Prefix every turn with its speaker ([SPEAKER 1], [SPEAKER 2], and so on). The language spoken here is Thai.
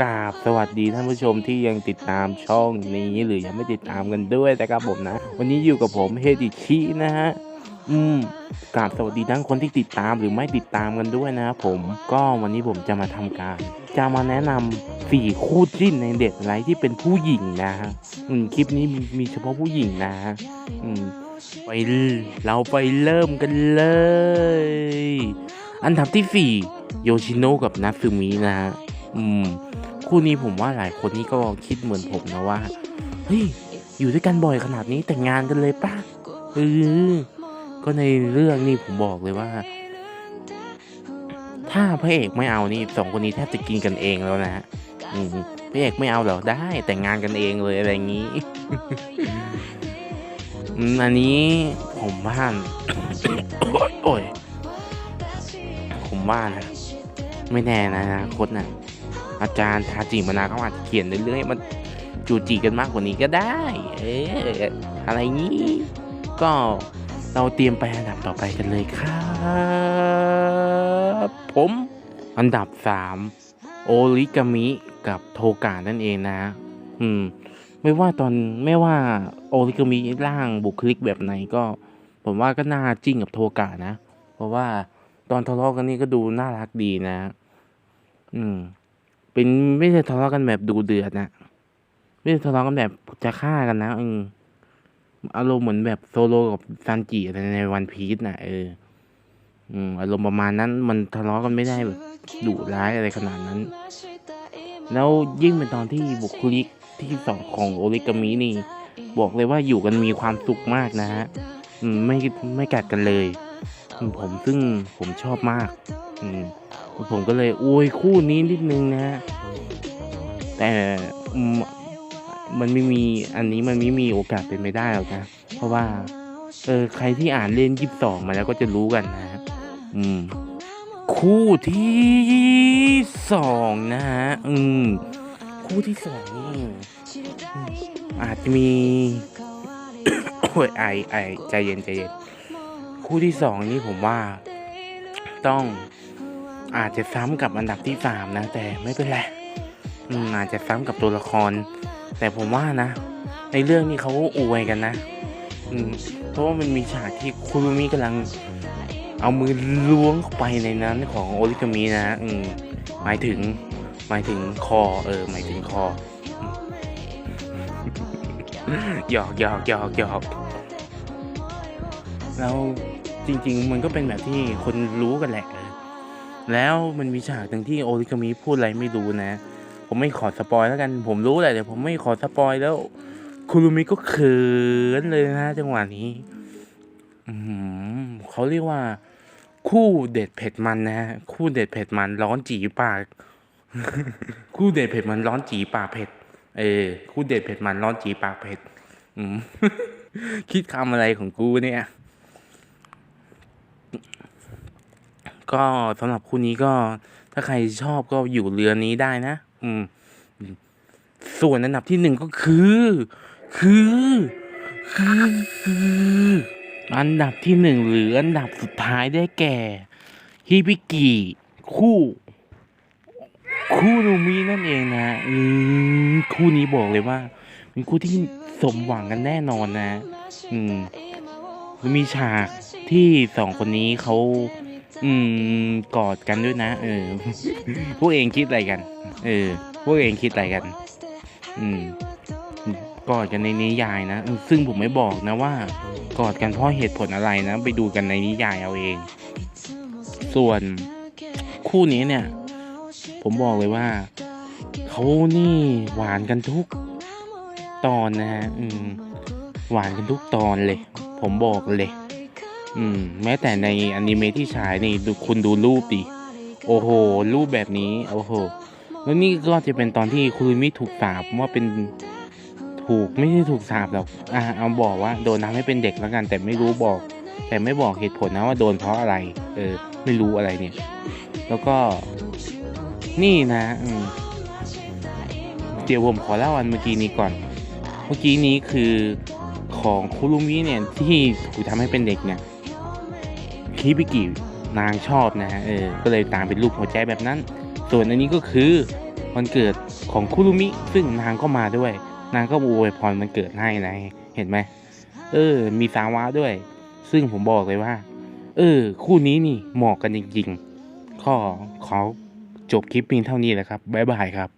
[SPEAKER 1] กราบสวัสดีท่านผู้ชมที่ยังติดตามช่องนี้หรือยังไม่ติดตามกันด้วยนะครับผมนะ วันนี้อยู่กับผมเฮดิชินะฮะอืมกราบสวัสดีทั้งคนที่ติดตามหรือไม่ติดตามกันด้วยนะครับผมก็วันนี้ผมจะมาทำการ จะมาแนะนำสี่คู่จิ้นในเด็ดไลท์ที่เป็นผู้หญิงนะฮะอืมคลิปนี้มีมีเฉพาะผู้หญิงนะฮะอืมไปเราไปเริ่มกันเลย อันดับที่สี่โยชิโนะกับนัตสึมินะฮะอืมคู่นี้ผมว่าหลายคนนี่ก็คิดเหมือนผมนะว่า เฮ้ย อยู่ด้วยกันบ่อยขนาดนี้แต่งงานกันเลยป่ะเออก็ในเรื่องนี้ผมบอกเลยว่า ถ้าพระเอกไม่เอานี่สองคนนี้แทบจะกินกันเองแล้วนะฮะพระเอกไม่เอาเหรอได้แต่งงานกันเองเลยอะไรอย่างนี้อันนี้ผมว่าโอ้ย ว่านะไม่แน่นะนาคตนะอาจารย์ทาจิมานาเขาอาจจะเขียนเรื่องให้มันจูจีกันมากกว่านี้ก็ได้ เอออะไรงี้ก็เราเตรียมไปอันดับต่อไปกันเลยครับผมอันดับสามโอริกามิกับโทกานั่นเองนะอืมไม่ว่าตอนไม่ว่าโอริกามิร่างบุคลิกแบบไหนก็ ผมว่าก็น่าจิ้งกับโทกานะ เพราะว่า ตอนทะเลาะกันนี่ก็ดูน่ารักดีนะ อืม เป็นไม่ใช่ทะเลาะกันแบบดูเดือดนะ ไม่ใช่ทะเลาะกันแบบจะฆ่ากันนะอืมอารมณ์เหมือนแบบโซโลกับซันจิในวันพีซน่ะเออ อืมอารมณ์ประมาณนั้น มันทะเลาะกันไม่ได้แบบดุร้ายอะไรขนาดนั้น แล้วยิ่งเป็นตอนที่บุคลิกที่สองของโอริกามินี่ บอกเลยว่าอยู่กันมีความสุขมากนะฮะอืมไม่ไม่กัดกันเลย ผมซึ่งผมชอบมาก อืมผมก็เลยอวยคู่นี้นิดนึงนะฮะแต่อืมมันไม่มีอันนี้มันไม่มีโอกาสเป็นไม่ได้หรอกนะ เพราะว่าเออใครที่อ่านเล่นยี่สิบสองมาแล้วก็จะรู้กันนะฮะอืม คู่ที่สองนะฮะอืม คู่ที่สองนี่อืมอาจจะมีโอ้ยไอไอใจเย็นใจเย็น คู่ที่สองนี่ผมว่าต้องอาจจะซ้ำกับอันดับที่สามนะ แต่ไม่เป็นไรอืมอาจจะซ้ำกับตัวละคร แต่ผมว่านะ ในเรื่องนี้เขาอวยกันนะ อืม เพราะว่ามันมีฉากที่คุรุมิกำลังเอามือล้วงเข้าไปในนั้นของโอริกามินะอืมหมายถึง หมายถึงคอ เออ หมายถึงคอหยอกหยอกหยอกหยอก แล้วจริง ๆ มันก็เป็นแบบที่คนรู้กันแหละ แล้วมันมีฉากหนึ่งที่โอริกามิพูดอะไรไม่รู้นะ ผมไม่ขอสปอยแล้วกัน ผมรู้แหละแต่ผมไม่ขอสปอยแล้วคุรุมิก็เขินเลยนะจังหวะนี้เขาเรียกว่า คู่เด็ดเผ็ดมันนะฮะคู่เด็ดเผ็ดมันร้อนจีปาก คู่เด็ดเผ็ดมันร้อนจีปากเผ็ด เออคู่เด็ดเผ็ดมันร้อนจีปากเผ็ดคิดคำอะไรของกูเนี่ย ก็สำหรับคู่นี้ก็ถ้าใครชอบก็อยู่เรือนี้ได้นะ อืม ส่วนอันดับที่หนึ่งก็คือ คือคือคืออันดับที่หนึ่งหรืออันดับสุดท้ายได้แก่ฮิบิกิคู่ คู่นูมีนั่นเองนะอืมคู่นี้บอกเลยว่าเป็นคู่ที่สมหวังกันแน่นอนนะ อืมมีฉากที่สองคนนี้เขา อืมกอดกันด้วยนะ เออ พวกเองคิดอะไรกัน เออ พวกเองคิดอะไรกัน อืมกอดกันในนิยายนะ ซึ่งผมไม่บอกนะว่า กอดกันเพราะเหตุผลอะไรนะ ไปดูกันในนิยายเอาเอง ส่วนคู่นี้เนี่ย ผมบอกเลยว่าเขานี่หวานกันทุกตอนนะฮะหวานกันทุกตอนเลย ผมบอกเลย อืม แม้แต่ในอนิเมะที่ฉายนี่ดูคุณดูรูปดิ โอ้โห รูปแบบนี้ โอ้โห แล้วนี่ก็จะเป็นตอนที่คุรุมิถูกสาบว่าเป็นถูกไม่ใช่ถูกสาบหรอก อ่าเอาบอกว่าโดนทำให้เป็นเด็กแล้วกัน แต่ไม่รู้บอก แต่ไม่บอกเหตุผลนะว่าโดนเพราะอะไร เออ ไม่รู้อะไรเนี่ย แล้วก็ นี่นะอืมเดี๋ยวผมขอเล่าอันเมื่อกี้นี้ก่อน เมื่อกี้นี้คือของคุรุมิเนี่ยที่ถูกทำให้เป็นเด็กเนี่ย คิบิกินางชอบนะฮะเออก็เลยตามเป็นรูปหัวใจแบบนั้น ส่วนอันนี้ก็คือวันเกิดของคุรุมิ ซึ่งนางก็มาด้วย นางก็อวยพรวันเกิดให้นะเห็นไหมเออ มีสาวะด้วย ซึ่งผมบอกเลยว่า เออ คู่นี้นี่เหมาะกันจริงๆ ข้อขอจบคลิปเพียงเท่านี้แหละครับบ๊ายบายครับ